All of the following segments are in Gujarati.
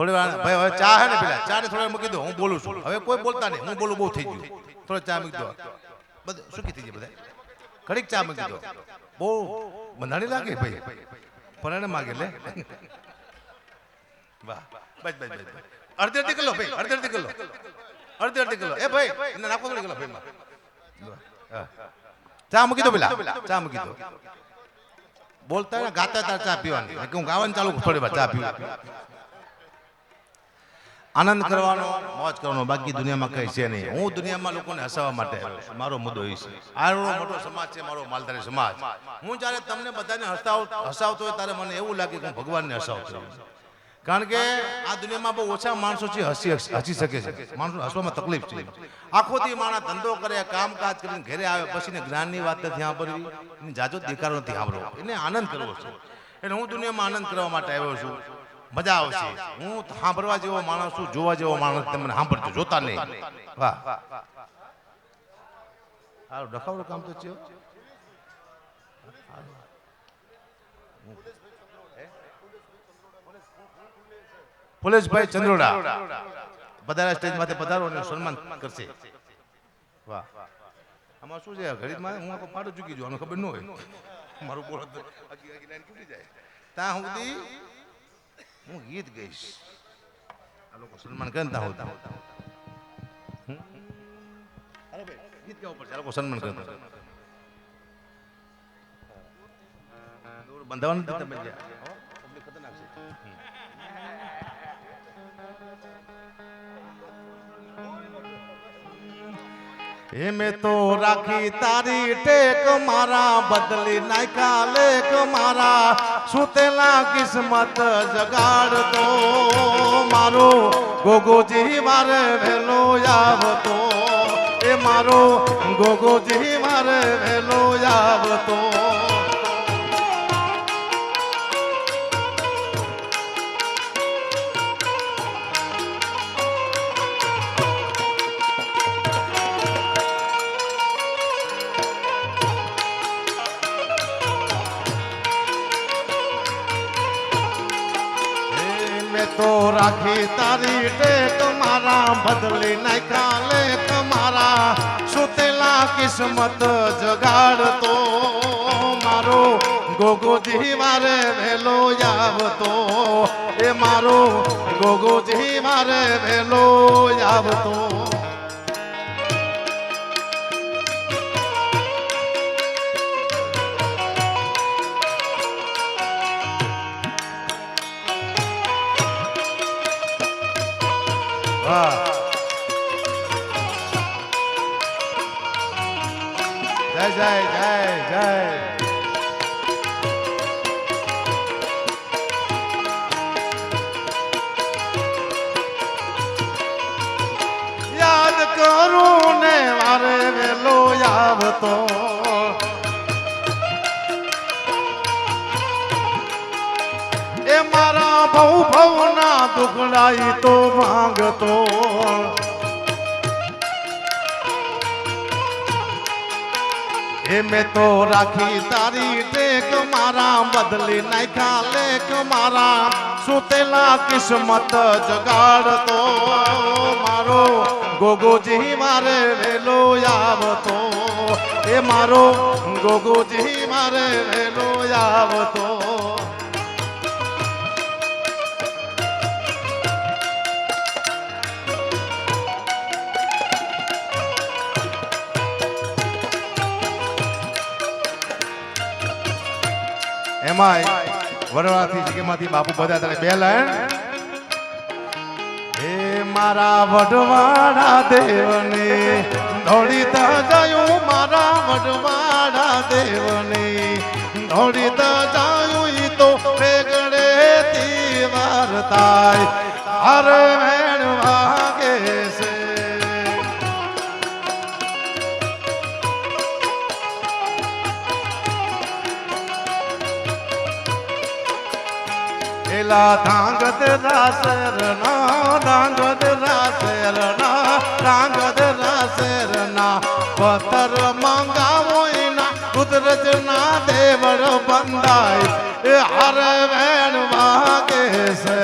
થોડી વાર ભાઈ, હવે ચા હે ને પેલા? ચા ને થોડી મૂકી દો, હું બોલું છું. હવે કોઈ બોલતા નહીં, હું બોલું બહુ થઈ ગયું. થોડી ચા મૂકી દો. બધું સુખી થઈ જાય બધા ઘડીક ચા મૂકી દો. બહુ બંધાણી લાગે ભાઈ. પરાણે માગે લે. વાહ. બસ બસ બસ. અડધી અડધી કિલો ભાઈ, અડધી અડધી કિલો. અડધી અડધી કિલો. એ ભાઈ, એને નાખો થોડી કિલો ભાઈ ચા મૂકી દો પેલા. ચા મૂકી દો. બોલતા ને ગાતા તાર ચા પીવાની. હું ગાવાનું ચાલુ થોડી વાર ચા પીવું. આનંદ કરવાનો મોજ કરવાનો બાકી દુનિયામાં કઈ છે નહીં. હું દુનિયામાં લોકોને હસાવવા માટે આવ્યો છું. મારો મુદ્દો એ છે. આનો મોટો સમાજ છે મારો માલધારી સમાજ. હું જ્યારે તમને બધાને હસાવ હસાવતો હોય ત્યારે મને એવું લાગે કે હું ભગવાનને હસાવતો. કારણ કે આ દુનિયામાં બહુ ઓછા માણસો છે હસી હસી શકે છે. માણસો હસવામાં તકલીફ છે. આખો દી માણસ ધંધો કરે કામકાજ કરીને ઘરે આવે પછી ને જ્ઞાનની વાત નથી સાંભળવી એની જાજો દેખાડો નથી સાંભળવો. એને આનંદ કરવો છે. એટલે હું દુનિયામાં આનંદ કરવા માટે આવ્યો છું. મજા આવશે હું સાંભળવા જેવો માણસ છું જોવા જેવો માણસ તમને સાંભળજો જોતા નહીં. વાહ. સારું ડખાવડું કામ તો છે પોલેશભાઈ ચંદ્રોડા. બધા સ્ટેજ માથે પધારો અને સન્માન કરશે. વાહ. આમાં શું છે? ઘડીમાં હું આખો પાડો ચૂકી જવાનું ખબર ન હોય. મારું બોલ ત્યાં સુધી હું ગીત ગઈશ. આ લોકો સન્માન કરે ને હોતા હમ? અરે ભાઈ ગીત ગાવું પડશે? આ લોકો સન્માન કરતા બંધાવાનું તમે જ્યાં. public ખતરનાક છે. હે મેં તો રાખી તારી ટેક મારા, બદલી નાખ્યા લેક મારા. સુતેલા કિસ્મત જગાડતો મારો. ગોગોજી મારે વેલો આવતો. એ મારો ગોગોજી મારે વેલો આવતો. હે તો રાખી તારી ટેક, મારા બદલી નાખ્યા લે તમારા. સુતેલા કિસ્મત જગાડતો મારો. ગોગોજી જીવારે વેલો આવતો. એ મારો ગોગોજી જીવારે વેલો આવતો. વાહ. જય જય જય. જય યાદ કરું ને મારે વેલો આવતો એ મારા ભવ ભવના દુખડાઈ તો માંગતો એ મેં તો રાખી તારી ટેક મારા બદલી નાખ્યા લેખ મારા સુતેલા કિસ્મત જગાડતો મારો ગોગોજી મારે વેલો આવતો એ મારો ગોગોજી મારે વેલો આવતો એમાંય વડવાથી જગ્યામાંથી બાપુ બધા તારે બે હે? મારા વડવાડા દેવને, દોડીતા જાયું મારા વડવાડા દેવને, દોડીતા જાયું તો રેગડે તી વારતાય હર એલા ધાંગત રાસર ના ધાંગત રાસર ના ધાંગત રાસર ના પથર મંગાવો એના કુદરત ના દેવળ બંધાય એ હર વેણ વાગે છે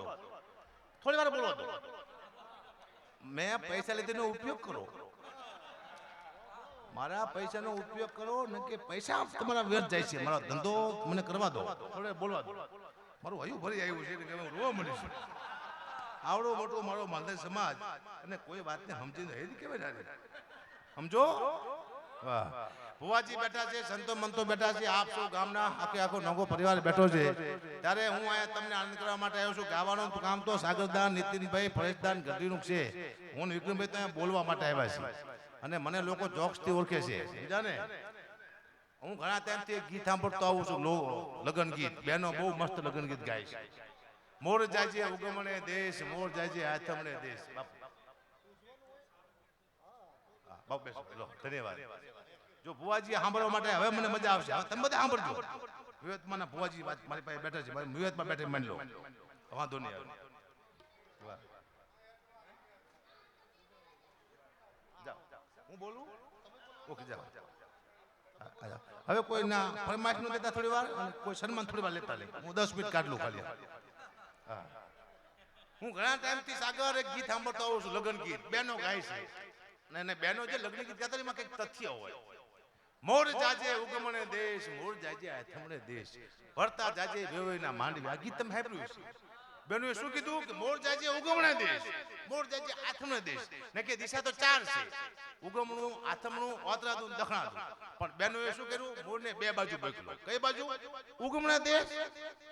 દો થોડી વાર બોલવા દો મેં પૈસા લીધેનો ઉપયોગ કરો. મારા પૈસાનો ઉપયોગ કરો ને કે પૈસા તમારા વ્યર્થ જાય છે. મારો ધંધો મને કરવા દો. થોડે બોલવા દો. મારું હયું ભરી આવ્યું છે કે હું રોવા મળીશ આવડો મોટો મારો માલદાર સમાજ અને કોઈ વાતને સમજીને હે કેવાય સમજો? વાહ. ભુવાજી બેઠા છે, સંતો મંતો બેઠા છે, આપ સૌ ગામના આખે આખો નગો પરિવાર બેઠો છે? ત્યારે હું અહીંયા તમને આનંદ કરવા માટે આવ્યો છું. ગાવાનું કામ તો સાગરદાન, નીતિનભાઈ ફરેશદાન ગઢડીનું છે. હું વિક્રમભાઈ ત્યાં બોલવા માટે આવ્યા છે અને મને લોકો જોક્સથી ઓળખે છે. સમજ્યા ને હું ઘણા ટાઈમથી ગીત સાંભળતો આવું છું, લો, લગન ગીત. બેનો બહુ મસ્ત લગન ગીત ગાય છે. મોર જાજે ઉગમણે દેશ, મોર જાજે આથમણે દેશ. બાપુ. બાપુ બેસો ધન્યવાદ. જો ભુવાજી સાંભળવા માટે હવે મને મજા આવશે. હવે તમે બધા સાંભળજો. વિવેતમાં ભુવાજી વાત મારી પાસે બેઠા છે. મારી વિવેતમાં બેઠે માની લો. વાંધો નહીં આવે. હું બોલું? ઓકે, જાઓ. હવે કોઈ ના ફરમાઈશનું લેતા થોડી વાર કોઈ સન્માન થોડી વાર લેતા લે. હું દસ મિનિટ કાઢ લઉં ખાલી. હા. ઘણા ટાઈમથી સાગર એક ગીત સાંભળતો આવું છું, લગ્ન ગીત. બેનો ગાય છે. અને બેનો જે લગ્ન ગીત ગાતા એમાં કંઈક તથ્ય હોય. મોર જાજે ઉગમણે દેશ મોર જાજે આથમણે દેશ. ભરતા જાજે વેવઈના માંડવી. આ ગીત તમે સાંભળ્યું છે બેનોએ શું કીધું? કે મોર જાજે ઉગમણે દેશ. મોર જાજે આથમણે દેશ. ને કે દિશા તો ચાર છે. ઉગમણું આથમણું ઓતરાદું દખણાદું. પણ બેનોએ શું કર્યું? મોરને બે બાજુ બેકલો કઈ બાજુ? ઉગમણે દેશ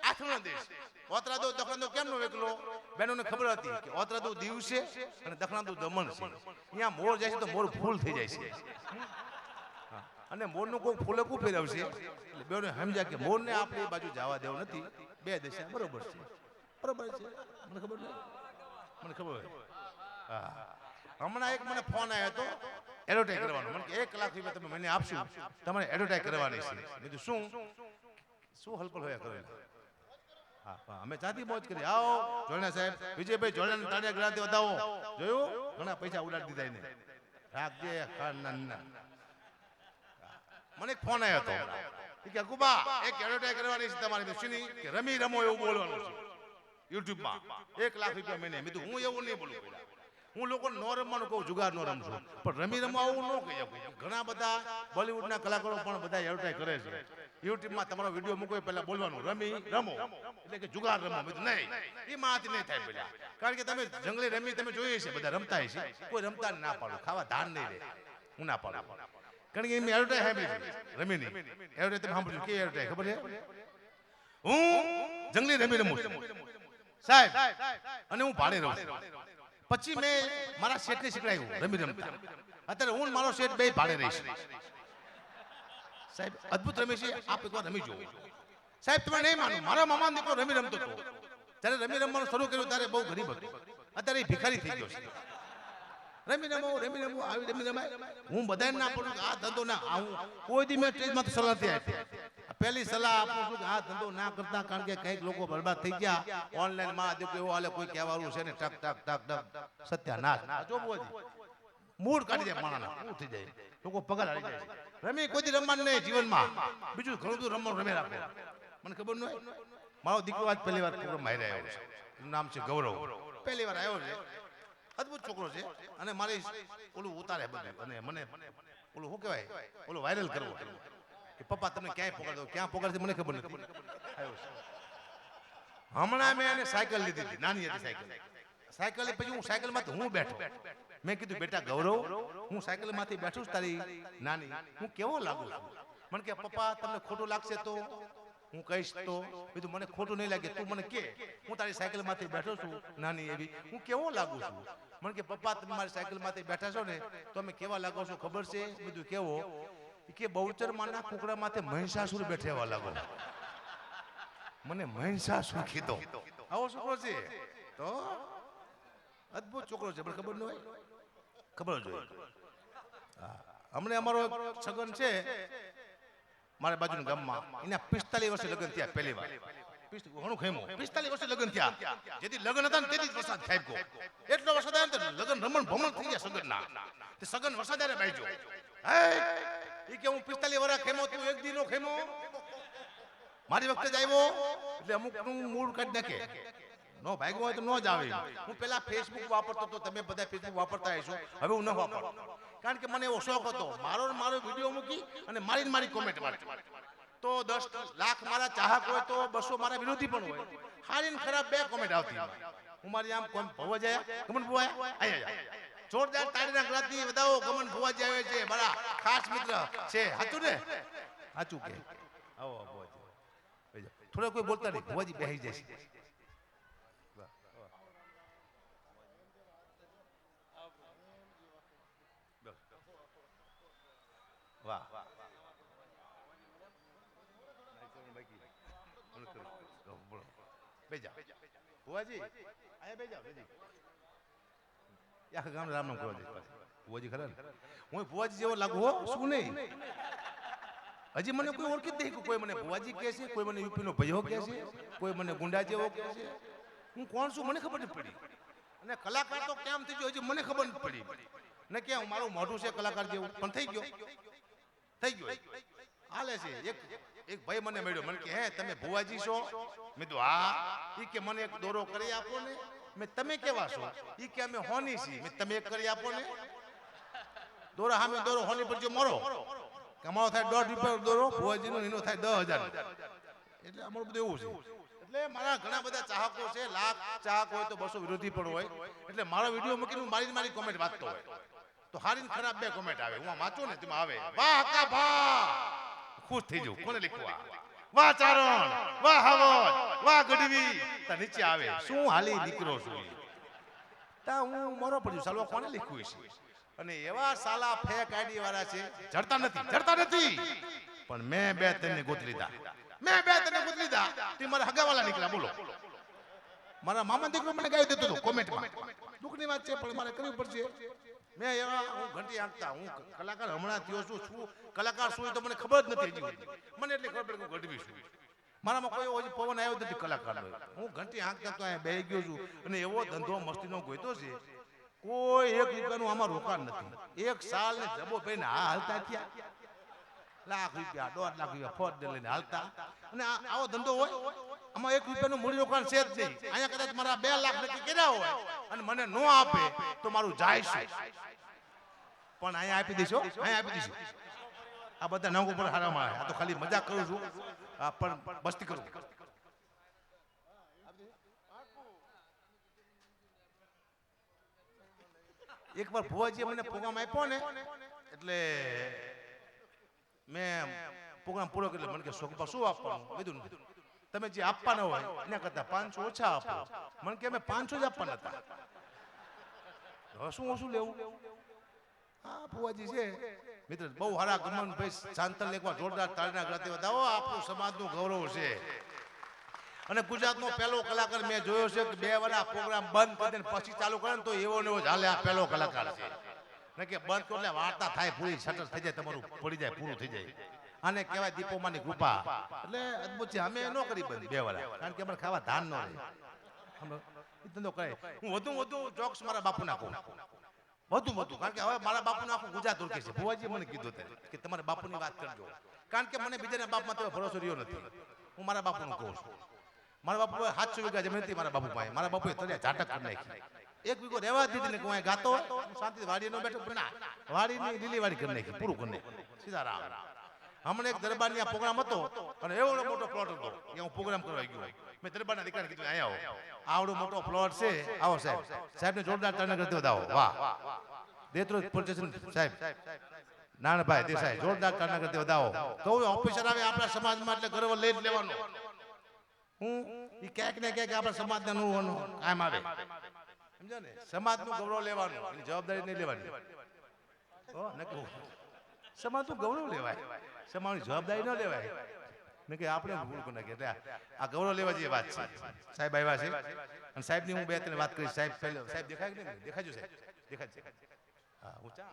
આથમણે દેશ. ઓતરાદો દખણાદો કેમ નો વેકલો બેનોને ખબર હતી કે ઓતરાદો દીવ છે અને દખણાદો દમણ છે. અહીંયા મોર જાય છે તો મોર ફૂલ થઈ જાય છે. અને મોરનું કોઈ ફૂલે કું ફેરવશે એટલે બેને સમજ્યા કે મોરને આપણે એ બાજુ જવા દેવું નથી. બે દિશા બરોબર છે. બરોબર છે. મને ખબર મને ખબર હા. હમણાં એક મને ફોન આવ્યો હતો એડવર્ટાઈઝ કરવાનો. મને એક લાખ રૂપિયા તમે મને આપશો તમારે એડવર્ટાઈઝ કરવાની છે. મેં શું? શું હલકલ હોય કરે હા હા, અમે જાતિ મોજ કરી. આવો જોડણા સાહેબ. વિજયભાઈ જોડણા તાળિયા ગળાથી વધાવો. જોયું? ઘણા પૈસા ઉડાડી દીધા એને. રાખજે ખાનના મને ફોન આવ્યો હતો. કે, અકુબા, એક એડવર્ટાઈઝ કરવાની છે તમારી મશીની કે રમી રમો એવું બોલવાનું છે. યુટ્યુબમાં એક લાખ રૂપિયા મહિને. મેં હું એવું નહીં બોલું હું લોકો નો રમવાનું કહું, જુગાર નો રમશું પણ રમી રમવા આવું ન કહી શકું. ઘણા બધા બોલિવૂડના કલાકારો પણ બધા એડવર્ટાઈઝ કરે છે. યુટ્યુબમાં તમારો વીડિયો મૂકો પહેલા બોલવાનું. રમી, રમો. એટલે કે જુગાર રમો. બધું નહીં એ માથી નહીં થાય પેલા કારણ કે તમે જંગલી રમી તમે જોઈએ છે, બધા રમતા છે. કોઈ રમતા ના પાડો. ખાવા ધાન નહીં રહે હું ના પાડું. કારણ કે એમ એડવર્ટાઈઝ સાંભળી રમી નહીં તમે સાંભળ્યું કે એડવર્ટાઈઝ ખબર છે? હું જંગલી રમી રમું સાહેબ અને હું ભાડે રહું પછી મેં મારા શેઠને શીખડાયું રમી રમતા અત્યારે હું મારો શેઠ બે ભાડે રહીશ. સાહેબ અદ્ભુત રમે છે. આપ એકવાર રમી જુઓ. સાહેબ તમે નહીં માનો. મારા મામા દીકરો રમી રમતો હતો. જ્યારે રમી રમવાનું શરૂ કર્યું ત્યારે બહુ ગરીબ હતો. અત્યારે એ ભિખારી થઈ ગયો છે. રમી રમો રમી રમો આવી રમી રમાય હું બધાને ના પડું આ ધંધો ના હું કોઈ દી મેં તો સલાહ આપી. પહેલી સલાહ આપું છું કે આ ધંધો ના કરતા, કારણ કે કંઈક લોકો બરબાદ થઈ ગયા. ઓનલાઈનમાં આજે એવું હાલે, કોઈ કહેવાનું છે ને, ટક ટક ટક ટક. સત્યાનાશ. જો બોજી મૂડ કાઢી જાય માણસ શું થઈ જાય. લોકો પગાર આવી જાય. રમી, કોઈ રમવાનું નહીં જીવનમાં. બીજું ઘણું બધું રમવાનું રમે રાખે. મને ખબર ન હોય? મારો દીકરો આજ પહેલી વાર પ્રોગ્રામ આવી આવ્યો છે. નામ છે ગૌરવ. પહેલી વાર આવ્યો છે. અદ્ભુત છોકરો છે. અને મારી ઓલું ઉતારે અને મને ઓલું શું કહેવાય? ઓલું વાયરલ કરવો. કે પપ્પા તમે ક્યાંય પકડો ક્યાં પકડશે મને ખબર નથી. હમણાં મેં એને સાયકલ લીધી હતી. નાની હતી સાયકલ. સાયકલ પછી હું સાયકલમાંથી હું બેઠો. મેં કીધું, બેટા, ગૌરવ, હું સાયકલમાંથી બેઠું તારી નાની. હું કેવો લાગુ મને કે, પપ્પા, તમને ખોટું લાગશે તો હું કહીશ તો બીજું મને ખોટું નહીં લાગે, તું મને કે. હું તારી સાયકલમાંથી બેઠો છું, નાની એવી. હું કેવો લાગુ છું? મને કે, પપ્પા, તમે મારી સાયકલમાંથી બેઠા છો ને, તો અમે કેવા લાગો છો ખબર છે? બીજું કેવો? કે બહુચર માના કુકડા માથે મહિષાસુર બેઠેવા લાગો. મને મહિષાસુર કીધો. આવો છોકરો છે. તો? અદ્ભુત છોકરો છે, પણ ખબર ન હોય? ખબર જોઈએ. હમણે અમારો સગન છે. મારા બાજુના ગામમાં. એના પિસ્તાલીસ વર્ષે લગ્ન થયા પહેલી વાર. ઘણું ખેમો પિસ્તાલીસ વર્ષે લગ્ન થયા. જેથી લગ્ન હતા તેથી એટલો વરસાદ આવ્યો રમણ ભમણ થઈ ગયા સગનના. તે સગન વરસાદ આરે બાઈજો એ કે હું પિસ્તાલીસ વર્ષ ખેમો એક દિનો ખેમો મારી વખતે જ આવ્યો. એટલે અમુકનું મૂળ કાઢી નાખે. નો ભાગ્યો હોય તો નો જ આવે. હું પેલા ફેસબુક વાપરતો તો તમે બધા ફેસબુક વાપરતા હશો. હવે હું ન વાપરતો કારણ કે મને એવો શોખ હતો. મારો મારો વીડિયો મૂકી અને મારી મારી કોમેન્ટ મારતી તો દસ લાખ મારા ચાહક હોય તો બસો મારા વિરોધી પણ હોય. હારી ખરાબ બે કોમેન્ટ આવતી હું મારી આમ કોમ ભવા જાય? ગમન ભવા? આયા જોરદાર તાળીના ગળાથી બતાવો ગમન ભુવાજી આવે છે. મારા ખાસ મિત્ર છે. સાચું ને? સાચું કે? આવો ભવાજી થોડા કોઈ બોલતા નહીં. ભુવાજી બેસી જશે. વાહ. હું ભુવાજી જેવો લાગુ હો નહીં? હજી મને કોઈ ઓળખી જ નહીં કોઈ મને ભુવાજી કહે છે, કોઈ મને યુપીનો ભયો કહે છે, કોઈ મને ગુંડા જેવો કહે છે. હું કોણ છું મને ખબર પડી. અને કલાકાર તો કેમ થઈ ગયો હજી મને ખબર નથી પડી. ને કે મારું મોઢું છે કલાકાર જેવું, પણ થઈ ગયો. થઈ ગયું હાલે છે. એક એક ભાઈ મને મળ્યો. મને કે, હે, તમે ભુવાજી છો? મેં કીધું, હા. એ કે, મને એક દોરો કરી આપો ને. મેં તમે કેવા છો? એ કે, અમે હોની છીએ. મેં તમે એક કરી આપો ને. દોરો સામે દોરો હોની પર જો મરો. કમાવો થાય દોઢ રૂપિયા દોરો, ભુવાજીનો એનો થાય દસ હજાર એટલે અમારું બધું એવું છે. એટલે મારા ઘણા બધા ચાહકો છે, લાખ ચાહક હોય તો બસો વિરોધી પણ હોય. એટલે મારો વીડિયો મૂકીને મારી મારી કોમેન્ટ વાંચતો હોય. તો હારી ખરાબ બે કોમેન્ટ આવે. હું વાંચું ને તેમાં આવે. વાહ કા ભા ખુશ થઈ જવું કોને લખવા વાહ ચારણ! વાહ હવન! વાહ ગઢવી! તા નીચે આવે. શું હાલી દીકરો છું? તા હું મરો પડ્યું. સાલવા કોને લખ્યું છે અને એવા સાલા ફેક આઈડી વાળા છે. જડતા નથી. જડતા નથી. પણ મેં બે તેને ગોત લીધા. મેં બે તને ગોત લીધા. તે મારા હગાવાલા નીકળ્યા. બોલો. મારા મામા દીકરો મને ગાઈ દેતો હતો કોમેન્ટમાં દુઃખની વાત છે પણ મારે કરવી પડશે. મેં એવા હું ઘંટી આંકતા હું કલાકાર હમણાં થયો છું શું કલાકાર શું તો મને ખબર જ નથી. મને એટલે ખબર પડી હું ગઢવી છું. મારામાં કોઈ હજી પવન આવ્યો નથી કલાકારનો. હું ઘંટી આંકતા તો અહીંયા બે ગયો છું અને એવો ધંધો મસ્તીનો ગોઈતો છે. કોઈ એક રૂપિયાનું આમાં રોકાણ નથી. એક સાલ ને જબો પહેરીને આ હાલતા થયા. લાખ રૂપિયા, દોઢ લાખ રૂપિયા ફોટ લઈને હાલતા. અને આવો ધંધો હોય, આમાં એક રૂપિયાનું મૂડી રોકાણ છે જ નહીં. અહીંયા કદાચ મારા બે લાખ નક્કી કર્યા હોય અને મને ન આપે તો મારું જાય શું? પણ અહીંયા આપી દઈશું અહીંયા આપી દઈશું. આ બધા નંગ ઉપર હારા મારે આ તો ખાલી મજાક કરું છું. આ પણ મસ્તી કરું એકવાર ભુવાજીએ મને પ્રોગ્રામ આપ્યો ને, એટલે મેં પ્રોગ્રામ પૂરો કર્યો. મને કે શોકપા શું આપવાનું? કીધું તમે જે આપવાના હોય, એના કરતા પાંચસો ઓછા આપો. મને કે, અમે પાંચસો જ આપવાના હતા. હવે શું ઓછું લેવું? છે. મિત્ર, બહુ હારા ગમન શાંતલ એકવાર જોરદાર તાળીના ગળાથી વધાવો આપણું સમાજનું ગૌરવ છે. અને ગુજરાતનો પહેલો કલાકાર મેં જોયો છે કે બે વાર પ્રોગ્રામ બંધ કરી દે પછી ચાલુ કરે ને તો એવો ને એવો ચાલે આ પહેલો કલાકાર છે. ને કે બંધ કરો એટલે વાર્તા થાય, પૂરી સટર થઈ જાય, તમારું પડી જાય, પૂરું થઈ જાય. આને કહેવાય દીપોમાની કૃપા. એટલે અદભુત છે, અમે ન કરી બંધ, બે વાર. કારણ કે અમારે ખાવા ધાન ન રહે. ધંધો કરે. હું વધુ વધુ જોક્સ મારા બાપુ નાખું વધુ વધુ કારણ કે હવે મારા બાપુને આખું ગુજરાત ઓળખે છે. ભુવાજી મને કીધું તે કે તમારા બાપુની વાત કરજો. કારણ કે મને બીજાના બાપમાં તમે ભરોસો રહ્યો નથી. હું મારા બાપુનું કહું છું. મારા બાપુ સાતસો વીઘા જમીન હતી મારા બાપુ પાસે. મારા બાપુએ તને ઝાટક કરી નાખી. એક વીઘો રહેવા દીધી ને હું ગાતો શાંતિ વાડી નો બેઠો પણ ના વાડીની લીલી વાડી કરી નાખી પૂરું કરી નાખી. સીધા રામ હમણાં એક દરબારની આ પ્રોગ્રામ હતો અને એવો મોટો પ્લોટ હતો. કે હું પ્રોગ્રામ કરવા ગયો. મેં દરબારના દીકરાને કીધું અહીંયા આવો. આવડો મોટો પ્લોટ છે. આવો સાહેબ. સાહેબને જોરદાર તરણ કરતી બતાવો વાહ. દેત્રો પોલીસ સાહેબ. નાનભાઈ દેસાઈ જોરદાર તરણ કરતી વધાવો. કહું ઓફિસર આવે આપણા સમાજમાં એટલે ગર્વ લઈ જ લેવાનો. હું એ ક્યાંક ને ક્યાંક આપણા સમાજના નું હોનું કામ આવે. સમજો ને? સમાજનું ગૌરવ લેવાનું જવાબદારી નહીં લેવાની. નકરું. ગૌરવ લેવાય. સમાજની જવાબદારી ન લેવાય. ને કે આપણે ભૂલ કરી નાખીએ આ- ગૌરવ લેવા જેવી વાત છે. સાહેબ આવ્યા છે. અને સાહેબની હું બે ત્રણ વાત કરીશ. સાહેબ સાહેબ દેખાય કે નહીં? દેખાજો સાહેબ? દેખાય હા, હું ચા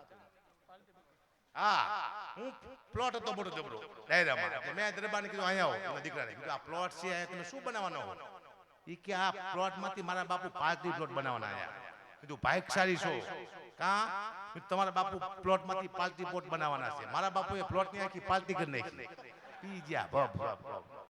હા, હું પ્લોટ હતો મોટો જબરો. ડાયરામાં. મેં દરબારને કીધું અહીંયા આવો. દીકરાને કીધું, આ પ્લોટ છે, અહીંયા તમે શું બનાવવાનો ઈ કે, આ પ્લોટમાંથી મારા બાપુ પાંચથી પ્લોટ બનાવવાના આયા કીધું સારી છો કા? તમારા બાપુ પ્લોટમાંથી પાલતી પ્લોટ બનાવવાના છે. મારા બાપુએ પ્લોટની આખી પાલતી કરી નાખી. પી ગયા ભ ભ ભ